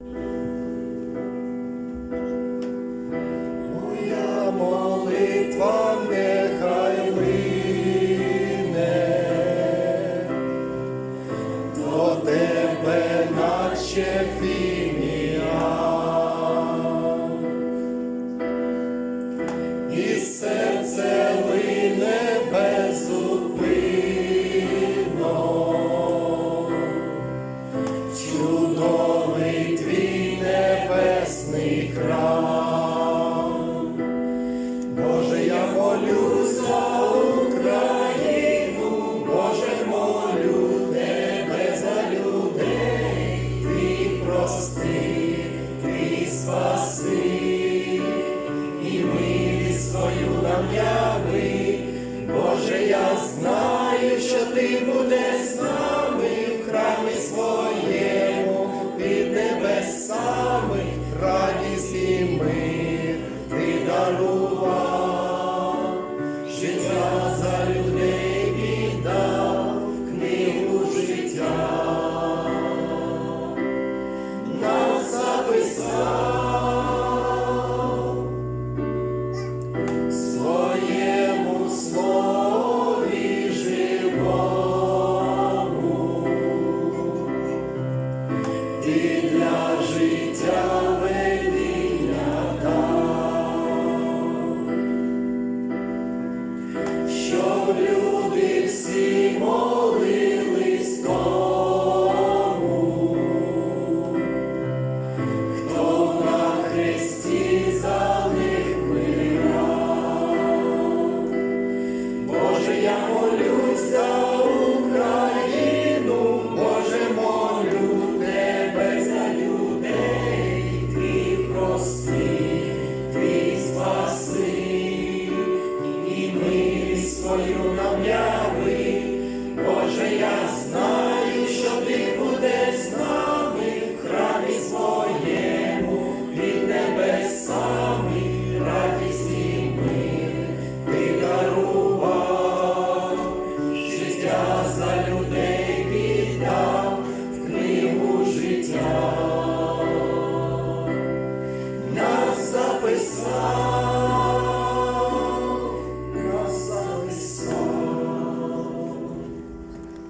you aleluya. люди всі молили. свою нам я.